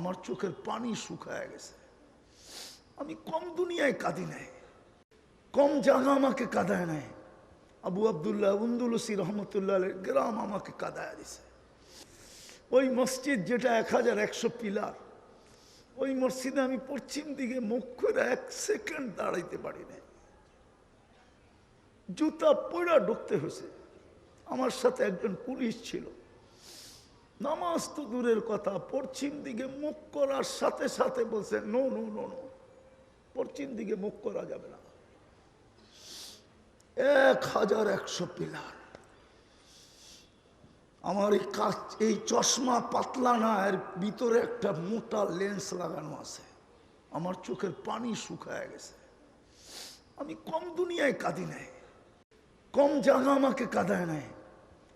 আমার চোখের পানি শুকায় গেছে। আমি কম দুনিয়ায় কাঁদি নাই, কম জায়গা আমাকে কাঁদায় নাই। আবু আবদুল্লাহ উন্দুলসি রহমতুল্লাহ গ্রাম আমাকে কাঁদায় দিছে। ওই মসজিদ যেটা এক হাজার একশো পিলার, ওই মসজিদে আমি পশ্চিম দিকে মুখ করে এক সেকেন্ড দাঁড়াইতে পারি না জুতা পড়া ঢুকতে হয়েছে। আমার সাথে একজন পুলিশ ছিল। নামাজ তো দূরের কথা, পশ্চিম দিকে মুখ করার সাথে সাথে বলছে নো নো নো নো পশ্চিম দিকে মুখ করা যাবে না। এক হাজার একশো পিলার। আমার এই কাজ, এই চশমা পাতলা না, এর ভিতরে একটা মোটা লেন্স লাগানো আছে। আমার চোখের পানি শুকায় গেছে। আমি কম দুনিয়ায় কাঁদি নাই, কম জায়গা আমাকে কাঁদায় নাই।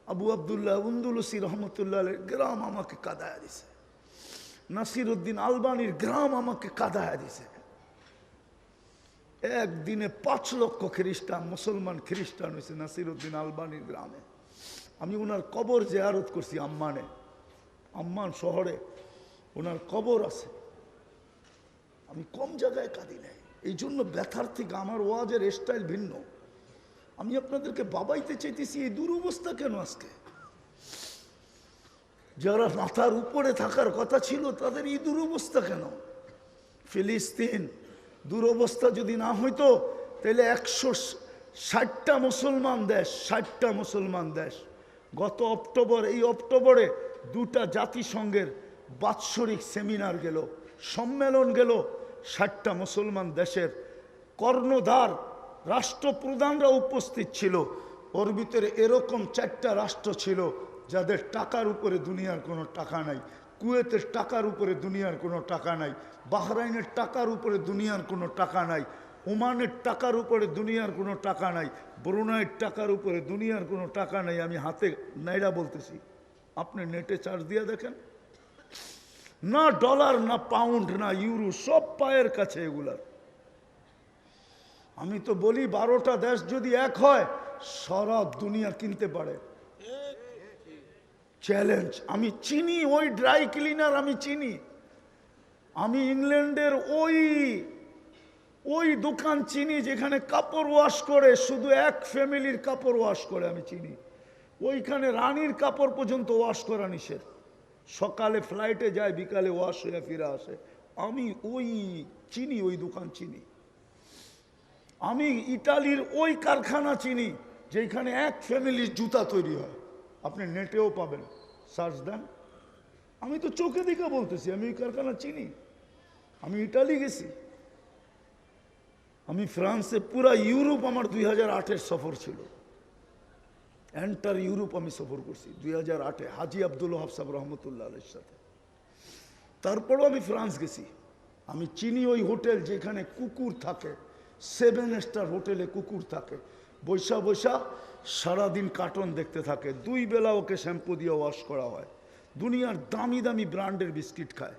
আবু আবদুল্লাহ উন্দুলসি রহমতুল্লাহ গ্রাম আমাকে কাঁদায় দিছে। নাসির উদ্দিন আলবানির গ্রাম আমাকে কাঁদায় দিছে। একদিনে পাঁচ লক্ষ খ্রিস্টান, মুসলমান খ্রিস্টান হয়েছে নাসির উদ্দিন আলবানির গ্রামে। আমি ওনার কবর জেয়ারত করছি আম্মানে। আম্মান শহরে ওনার কবর আছে। আমি কম জায়গায় কাঁদি নাই। এই জন্য ব্যথার থেকে আমার ওয়াজের স্টাইল ভিন্ন। আমি আপনাদেরকে বাবাইতে চাইতেছি, এই দুরবস্থা কেন আজকে? যারা মাথার উপরে থাকার কথা ছিল, তাদের এই দুরবস্থা কেন? ফিলিস্তিন, দুরবস্থা যদি না হইতো, তাহলে একশো ষাটটা মুসলমান দেশ, ষাটটা মুসলমান দেশ। গত অক্টোবর, এই অক্টোবরে দুটা জাতিসংঘের বাৎসরিক সেমিনার গেল, সম্মেলন গেল, ষাটটা মুসলমান দেশের কর্ণধার রাষ্ট্রপ্রধানরা উপস্থিত ছিল। ওর ভিতরে এরকম চারটা রাষ্ট্র ছিল যাদের টাকার উপরে দুনিয়ার কোনো টাকা নাই। কুয়েতের টাকার উপরে দুনিয়ার কোনো টাকা নাই। বাহরাইনের টাকার উপরে দুনিয়ার কোনো টাকা নাই। ওমানের টাকার উপরে দুনিয়ার কোনো টাকা নাই। ব্রুনাইয়ের টাকার উপরে দুনিয়ার কোনো টাকা নাই। আমি হাতে নাইরা বলতেছি। আপনি নেটে চার্জ দিয়ে দেখেন। না ডলার, না পাউন্ড, না ইউরো, সব পায়ের কাছে এগুলার। আমি তো বলি বারোটা দেশ যদি এক হয়, সারা দুনিয়া কিনতে পারে। চ্যালেঞ্জ আমি চিনি, ওই ড্রাই ক্লিনার আমি চিনি। আমি ইংল্যান্ডের ওই ওই দোকান চিনি যেখানে কাপড় ওয়াশ করে, শুধু এক ফ্যামিলির কাপড় ওয়াশ করে আমি চিনি। ওইখানে রানীর কাপড় পর্যন্ত ওয়াশ করা নিষেধ। সকালে ফ্লাইটে যায়, বিকালে ওয়াশ হয়ে ফিরে আসে। আমি ওই চিনি, ওই দোকান চিনি। আমি ইটালির ওই কারখানা চিনি, যেখানে এক ফ্যামিলির জুতা তৈরি হয়। আপনি নেটেও পাবেন। সার্চ দেন। আমি তো চোখে দিকে বলতেছি, আমি ওই কারখানা চিনি। আমি ইটালি গেছি। আমি ফ্রান্সে পুরা ইউরোপ আমার দুই সফর ছিল। এন্টার ইউরোপ আমি সফর করছি, দুই হাজার আটে, হাজি আব্দুল হাফসাব রহমতুল্লাহ আলের সাথে। তারপরও আমি ফ্রান্স গেছি। আমি চিনি ওই হোটেল যেখানে কুকুর থাকে। সেভেন স্টার হোটেলে কুকুর থাকে। বৈশা বৈশা সারাদিন কার্টন দেখতে থাকে। দুই বেলা ওকে শ্যাম্পু দিয়ে ওয়াশ করা হয়। দুনিয়ার দামি দামি ব্র্যান্ডের বিস্কিট খায়।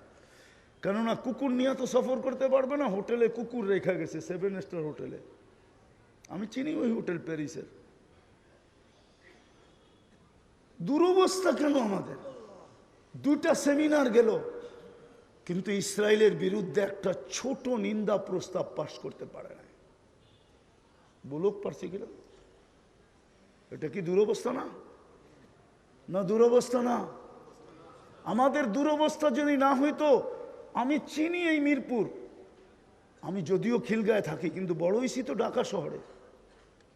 কেননা কুকুর নিয়ে তো সফর করতে পারবে না, হোটেলে কুকুর রেখে গেছে সেভেন স্টার হোটেলে। আমি চিনি ওই হোটেল প্যারিসের। দুরবস্থা কেন আমাদের? দুটা সেমিনার গেল, কিন্তু ইসরায়েলের বিরুদ্ধে একটা ছোট নিন্দা প্রস্তাব পাশ করতে পারে না বলুক পারছি কিনা? এটা কি দুরবস্থা না? না, দুরবস্থা না। আমাদের দুরবস্থা যদি না হইতো, আমি চিনি এই মিরপুর। আমি যদিও খিলগায় থাকি, কিন্তু বড় হয়েছি তো ঢাকা শহরে।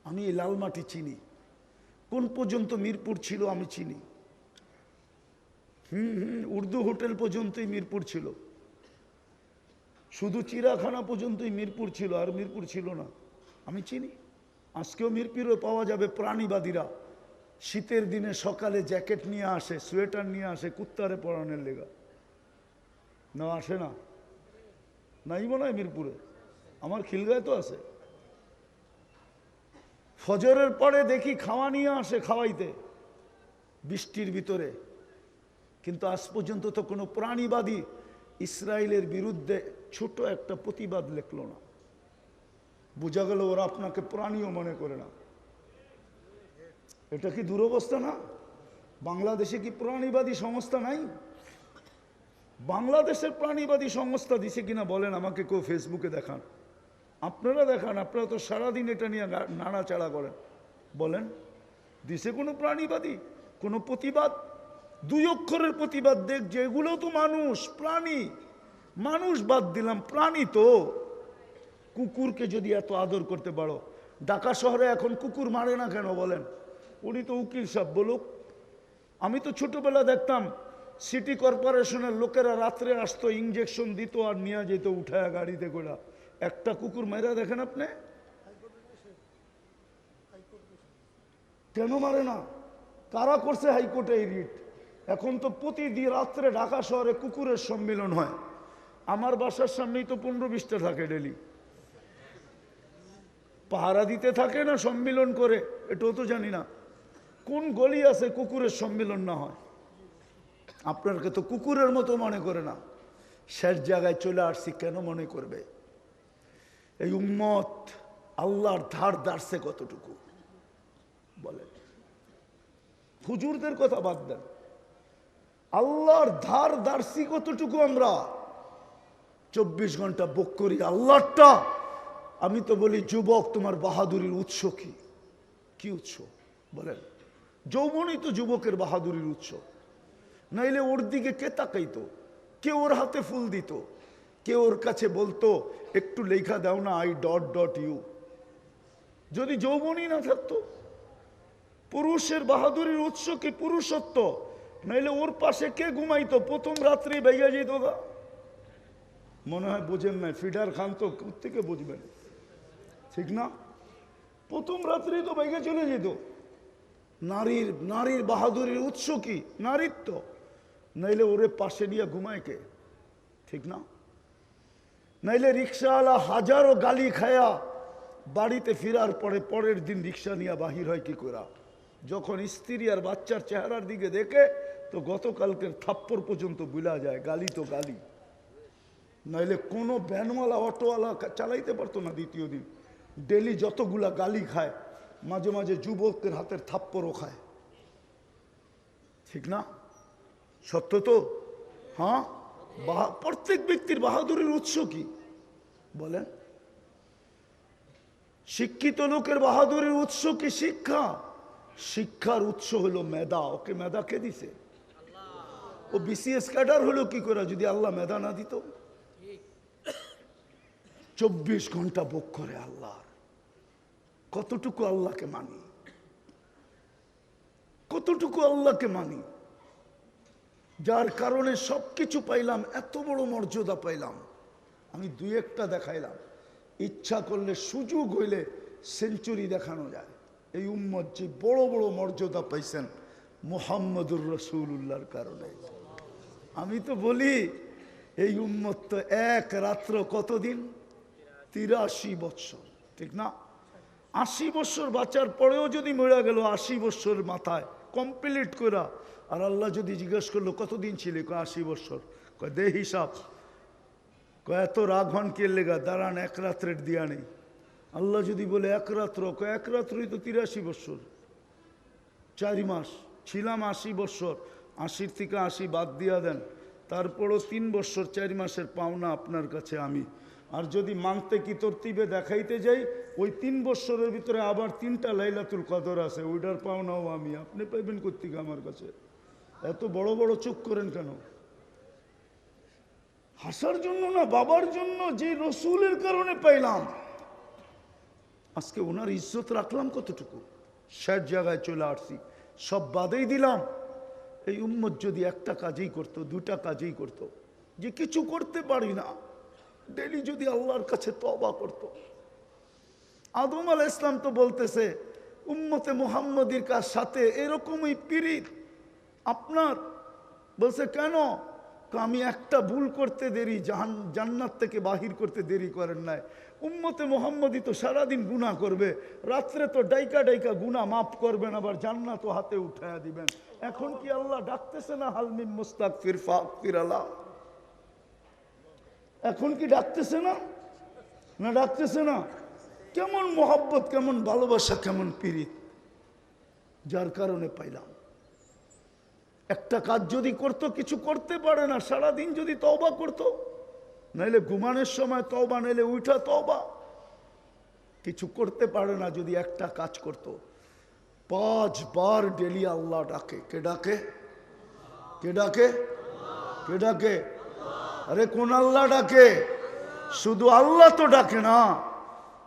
আমি এই লালমাটি চিনি। কোন পর্যন্ত মিরপুর ছিল আমি চিনি। হুম হুম, উর্দু হোটেল পর্যন্তই মিরপুর ছিল। শুধু চিড়াখানা পর্যন্তই মিরপুর ছিল, আর মিরপুর ছিল না। আমি চিনি। আজকেও মিরপুরে পাওয়া যাবে প্রাণীবাদীরা। শীতের দিনে সকালে জ্যাকেট নিয়ে আসে, সোয়েটার নিয়ে আসে, কুত্তারে পরানোর লেগা। না, আসে না। নাই মনে হয় মিরপুরে। আমার খিলগায় তো আছে। ফজরের পরে দেখি খাওয়া নিয়ে আসে খাওয়াইতে, বৃষ্টির ভিতরে। কিন্তু আজ পর্যন্ত তো কোনো প্রাণীবাদী ইসরায়েলের বিরুদ্ধে ছোট একটা প্রতিবাদ লেখলো না। বোঝা গেল ওরা আপনাকে প্রাণীও মনে করে না। এটা কি দুরবস্থা না? বাংলাদেশে কি প্রাণীবাদী সংস্থা নাই? বাংলাদেশের প্রাণীবাদী সংস্থা দিছে কিনা বলেন, আমাকে কেউ ফেসবুকে দেখান। আপনারা দেখান, আপনারা তো সারাদিন এটা নিয়ে নাড়াচাড়া করেন। বলেন, দিছে কোনো প্রাণীবাদী? কোনো প্রতিবাদ? দুই অক্ষরের প্রতিবাদ দেখ যে এগুলো তো মানুষ, প্রাণী। মানুষ বাদ দিলাম, প্রাণী তো। কুকুরকে যদি এত আদর করতে পারো, ঢাকা শহরে এখন কুকুর মারে না কেন বলেন? উনি তো উকিল সাহেব, বলুক। আমি তো ছোটবেলা দেখতাম, সিটি কর্পোরেশনের লোকেরা রাত্রে আসতো ইঞ্জেকশন দিত আর নিয়ে যেত উঠায় গাড়িতে করে। একটা কুকুর মেরা দেখেন আপনি? কেন মারে না? কারা করছে হাইকোর্টে এই রিট? এখন তো প্রতিদিন রাত্রে ঢাকা শহরে কুকুরের সম্মেলন হয়। আমার বাসার সামনেই তো পনেরো বিশটা থাকে ডেলি। পাহারা দিতে থাকে না সম্মিলন করে? এটাও তো জানি না। কোন গলি আছে কুকুরের সম্মিলন না হয়? আপনারকে তো কুকুরের মতো মনে করে না। শেষ জায়গায় চলে আসছি, কেন মনে করবে? এই উম্মত আল্লাহর ধার দাঁড়ছে কতটুকু? বলে। হুজুরদের কথা বাদ দেন। আল্লাহর ধার দার্সি কতটুকু আমরা? চব্বিশ ঘণ্টা বুক করি আল্লাহটা আমি তো বলি, যুবক, তোমার বাহাদুরির উৎস কি? কি উৎস? বলেন। যৌবনই তো যুবকের বাহাদুরির উৎস। নাইলে ওর দিকে কে তাকাইতো? কে ওর হাতে ফুল দিত? কে ওর কাছে বলতো, একটু লেখা দাও না আই ডট ডট ইউ যদি যৌবনই না থাকতো, পুরুষের বাহাদুরির উৎস কি পুরুষত্ব? নাইলে ওর পাশে কে ঘুমাইতো? প্রথম রাত্রি বেগে যেত মনে হয় বোঝেন না ফিডার খান তো থেকে বুঝবেন? ঠিক না? প্রথম রাত্রি তো বেগে চলে যেত। নারীর নারীর বাহাদুরির উৎস কি? নারীত্ব। নাইলে ওরে পাশে নিয়ে ঘুমায় কে? ঠিক না? নাইলে রিক্সাওয়ালা হাজারো গালি খায়া বাড়িতে ফেরার পরে পরের দিন রিক্সা নিয়ে বাহির হয় কি করা যখন স্ত্রী আর বাচ্চার চেহারার দিকে দেখে, তো গতকালকের থাপ্পড় পর্যন্ত বুলা যায়, গালি তো গালি। নাইলে কোনো ভ্যানওয়ালা অটোওয়ালা চালাইতে পারতো না দ্বিতীয় দিন। ডেলি যতগুলা গালি খায়, মাঝে মাঝে যুবকের হাতের থাপ্পড়ও খায়। ঠিক না? সত্য তো? হ্যাঁ? প্রত্যেক ব্যক্তির বাহাদুরের উৎস কি? বলেন। শিক্ষিত লোকের বাহাদুরের উৎস কি শিক্ষা? শিক্ষার উৎস হলো মেধা। ওকে মেধা কে দিছে? ও বিসিএস ক্যাডার হলো কি করে? যদি আল্লাহ মেধা না দিত? চব্বিশ ঘণ্টা ভোগ করে আল্লাহর। কতটুকু আল্লাহকে মানি? কতটুকু আল্লাহকে মানি? যার কারণে সব কিছু পাইলাম, এত বড় মর্যাদা পাইলাম। আমি দুই একটা দেখাইলাম। ইচ্ছা করলে সুযোগ হইলে সেঞ্চুরি দেখানো যায়। এই উম্মত যে বড় বড় মর্যাদা পাইছেন মোহাম্মদুর রসুল্লাহর কারণে। আমি তো বলি, এই উম্মত তো এক রাত্র কতদিন? তিরাশি বৎসর ঠিক না? আশি বছর বাঁচার পরেও যদি মরে গেল আশি বছর মাথায় কমপ্লিট করা আর আল্লাহ যদি জিজ্ঞেস করল, কতদিন ছিলে? কয়, আশি বছর। কয়, দে হিসাব। কয়, এত রাঘন কে লেগা? দাঁড়ান, এক রাত্রের দিয়া নেই। আল্লাহ যদি বলে, এক রাত্র? কয়, এক রাত্রই তো তিরাশি বছর। চারি মাস, ছিলাম আশি বছর। আশির থেকে আশি বাদ দিয়া দেন। তারপরও তিন বছর, চারি মাসের পাওনা আপনার কাছে আমি। আর যদি মানতে কি তরতিবে দেখাইতে যাই, ওই তিন বছরের ভিতরে আবার তিনটা লাইলাতুল কদর আছে, ওইটার পাওনাও আমি। আপনি পাইবেন কর্তিক আমার কাছে? এত বড় বড় চোখ করেন কেন? হাসার জন্য না, বাবার জন্য যে রসুলের কারণে পাইলাম। আজকে ওনার ইজ্জত রাখলাম কতটুকু? শেষ জায়গায় চলে আসছি, সব বাদেই দিলাম। এই উম্মত যদি একটা কাজেই করতো, দুটা কাজেই করতো, যে কিছু করতে পারি না ডেলি যদি আল্লাহর কাছে তবা করতো। আদম আল ইসলাম তো বলতেছে, উম্মতে মুহাম্মদির কার সাথে এরকমই পিরিত আপনার? বলছে, কেন? আমি একটা ভুল করতে দেরি, জাহান, জান্নাত থেকে বাহির করতে দেরি করেন নাই। উম্মতে মোহাম্মদই তো সারাদিন গুণা করবে, রাত্রে তো ডাইকা ডাইকা গুণা মাফ করবেন, আবার জান্নাত হাতে উঠায়া দিবেন। এখন কি আল্লাহ ডাকতেছে না হালমিম মুস্তাক ফির ফির আল্লাহ এখন কি ডাকতেছে না? না ডাকতেছে না? কেমন মোহাব্বত, কেমন ভালোবাসা, কেমন পীড়িত। যার কারণে পাইলাম। একটা কাজ যদি করতো, কিছু করতে পারে না। সারাদিন যদি তওবা করতো, নাইলে ঘুমানোর সময় তওবা, নাইলে উঠা তওবা। কিছু করতে পারে না যদি একটা কাজ করত। পাঁচবার ডেলি আল্লাহ ডাকে। কে ডাকে? কে ডাকে? কে ডাকে? আরে কোন আল্লাহ ডাকে? শুধু আল্লাহ তো ডাকে না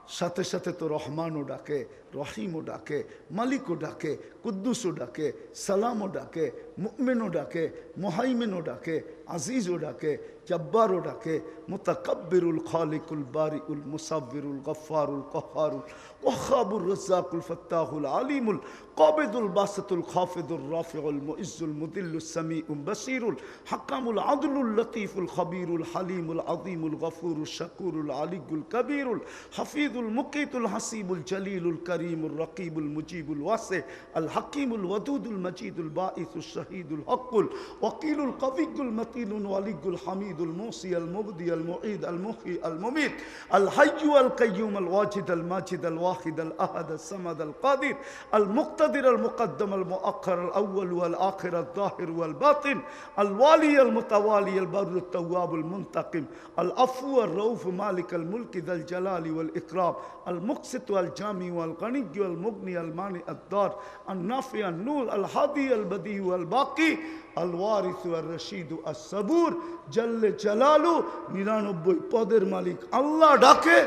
সাথে সাথে তো রহমানও ডাকে। রহিমও ডাকে মালিকও ডাকে কুদ্দুসও ডাকে সালামও ডাকে মুমিনও ডাকে মোহাইমিনও ডাকে আজিজও ডাকে জব্বারও ডাকে মুতাকাব্বিরুল খালিকুল বারিউল মুসাব্বিরুল গফফারুল কহারুল ওয়াহাবুর রাজ্জাকুল ফাত্তাহুল আলিমুল কাবিদুল বাসিতুল খাফিদুর রাফিউল মুইজ্জুল মুদিল্লুস সামিউল বাসিরুল হাকামুল আদলুল লতিফুল খবীরুল হালিমুল আযীমুল গফুরুল শাকুরুল আলিগুল কবীরুল হাফিজুল মুকিতুল হাসিবুল জলিলুল করিমুল الكريم الرقيب المجيب الواسع الحكيم الودود المجيد البائث الشهيد الحق الوكيل القوي المتين الولي الحميد الموصي المبدي المعيد المخي المميت الحي القيوم الواجد الماجد الواحد الأحد الصمد القادر المقتدر المقدم المؤخر الأول والآخر الظاهر والباطن الوالي المتوالي البر التواب المنتقم العفو الروف مالك الملك ذا الجلال والإكرام المقسط والجامي والغني والمغني المانع الدار النافع النور الهادي البديع والباقي الوارث والرشيد الصبور جل جلاله নিরানব্বই পদের মালিক আল্লাহ ডাকে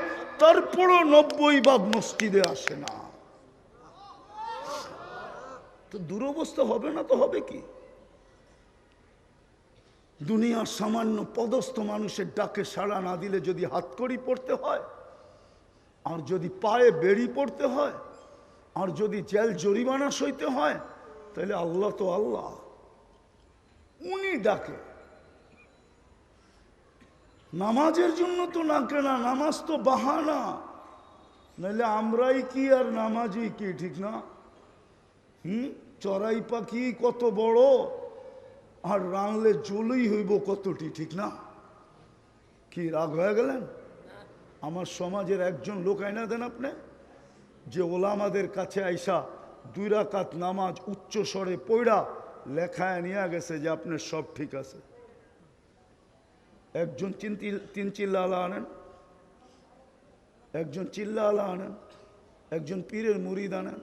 তারপরও নব্বই ভাগ মসজিদে আসে না তো দুরবস্থা হবে না তো হবে কি দুনিয়ার সামান্য পদস্থ মানুষের ডাকে সাড়া না দিলে যদি হাতকড়ি পড়তে হয় আর যদি পায়ে বেড়ি পড়তে হয়, আর যদি জেল জরিমানা সইতে হয়, তাহলে আল্লাহ তো আল্লাহ। উনি ডাকে। নামাজের জন্য তো নাকে না নামাজ তো বাহানা। নাহলে আমরাই কি আর নামাজই কি, ঠিক না? হুম? চড়াই পাখি কত বড়, আর রানলে জলই হইব কতটি, ঠিক না? কি রাগ হয়ে গেলেন? আমার সমাজের একজন লোক আইনা দেন আপনি? যে ওলামাদের কাছে আইসা দুই রাকাত নামাজ উচ্চ স্বরে পড়া লেখায় নিয়ে গেছে যে আপনার সব ঠিক আছে। একজন চিন্তি তিন চিল্লা আলা আনেন, একজন চিল্লা আলা আনেন, একজন পীরের মুরিদ আনেন।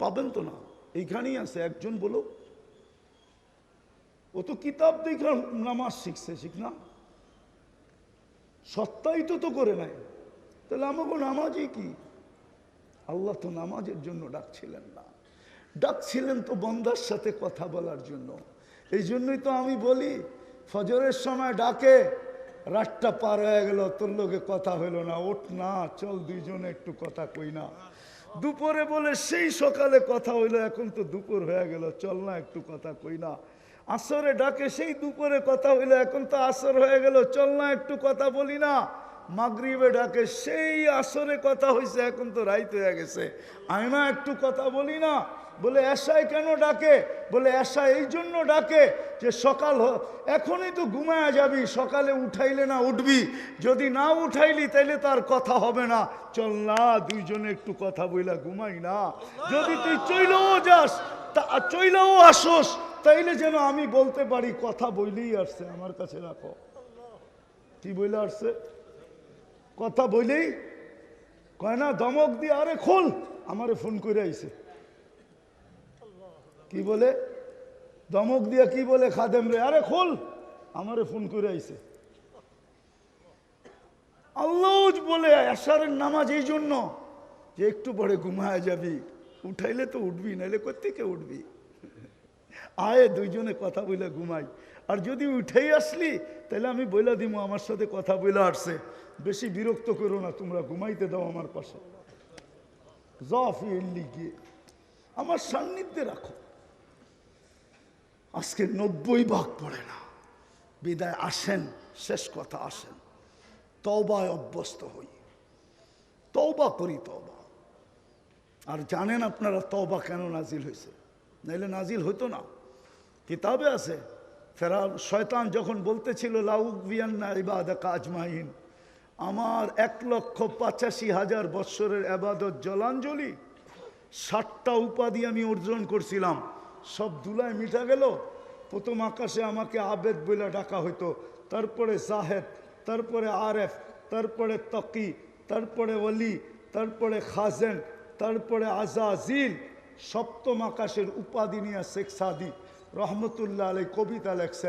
পাবেন তো না, এইখানেই আছে, একজন বলো। ও তো কিতাব দেখে নামাজ শিখছে, শিখ না? সত্যায়িত তো করে নাই। তাহলে আমাকে নামাজই কি? আল্লাহ তো নামাজের জন্য ডাকছিলেন না। ডাকছিলেন তো বন্দার সাথে কথা বলার জন্য। এই জন্যই তো আমি বলি, ফজরের সময় ডাকে, রাতটা পার হয়ে গেল, তোর লোকে কথা হইল না, ওঠ না, চল দুইজনে একটু কথা কই না। দুপুরে বলে, সেই সকালে কথা হইল, এখন তো দুপুর হয়ে গেল, চল না একটু কথা কই না। আসরে ডাকে সেই দুপুরে কথা হইল, এখন তো আসর হয়ে গেল, চল না একটু কথা বলি না। মাগরিবে ডাকে সেই আসরে কথা হয়েছে এখন তো রাইত হয়ে গেছে। আমি না একটু কথা বলি না। বলে, এসাই কেন ডাকে? বলে এসা এই জন্য ডাকে যে সকাল এখনই তো ঘুমায় যাবি, সকালে উঠাইলে না উঠবি। যদি না উঠাইলি, তাইলে তার কথা হবে না। চল না, দুইজনে একটু কথা বইলা ঘুমাই না। যদি তুই চইলেও যাস, তা, চইলেও আসোস তাইলে যেন আমি বলতে পারি, কথা বইলেই আসছে, আমার কাছে রাখো। কি বইলে আসছে? কথা বইলেই? কয় না ধমক দিয়ে, আরে খোল, আমারে ফোন করে আইছে। কি বলে? দমক দিয়া কি বলে খাদেম রে? আরে খোল, আমারে ফোন করে আইছে। আল্লাহ বলে আশারের নামাজ এই জন্য যে একটু পরে ঘুমায় যাবি, উঠাইলে তো উঠবি, নাইলে কোথেকে উঠবি? আয় দুইজনে কথা বলে ঘুমাই। আর যদি উঠেই আসলি তাহলে আমি বইলা দিব আমার সাথে কথা বইলা আসছে। বেশি বিরক্ত করো না, তোমরা ঘুমাইতে দাও আমার পাশে। জফি এল্লি গিয়ে আমার সান্নিধ্যে রাখো। আজকে নব্বই ভাগ পড়ে না। বিদায় আসেন, শেষ কথা আসেন। তবায় অভ্যস্ত হই। তওবা করি তওবা। আর জানেন আপনারা তওবা কেন নাজিল হয়েছে? নাইলে নাজিল হতো না। কিতাবে আছে। ফেরা শয়তান যখন বলতেছিল লাউক বিয়ান্না ইবাদা কাজমাইন আমার এক লক্ষ পঁচাশি হাজার বৎসরের আবাদত জলাঞ্জলি, ষাটটা উপাধি আমি অর্জন করছিলাম। সব দুলায় মিটা গেল। প্রথম আকাশে আমাকে আবেদ বলে ডাকা হইতো। তারপরে জাহেদ, তারপরে আরেফ, তারপরে তকি, তারপরে অলি তারপরে খাজেন, তারপরে আজাজিল। সপ্তম আকাশের উপাধি নিয়ে শেখ সাদি রহমতুল্লাহ আলী কবিতা লেখছেন।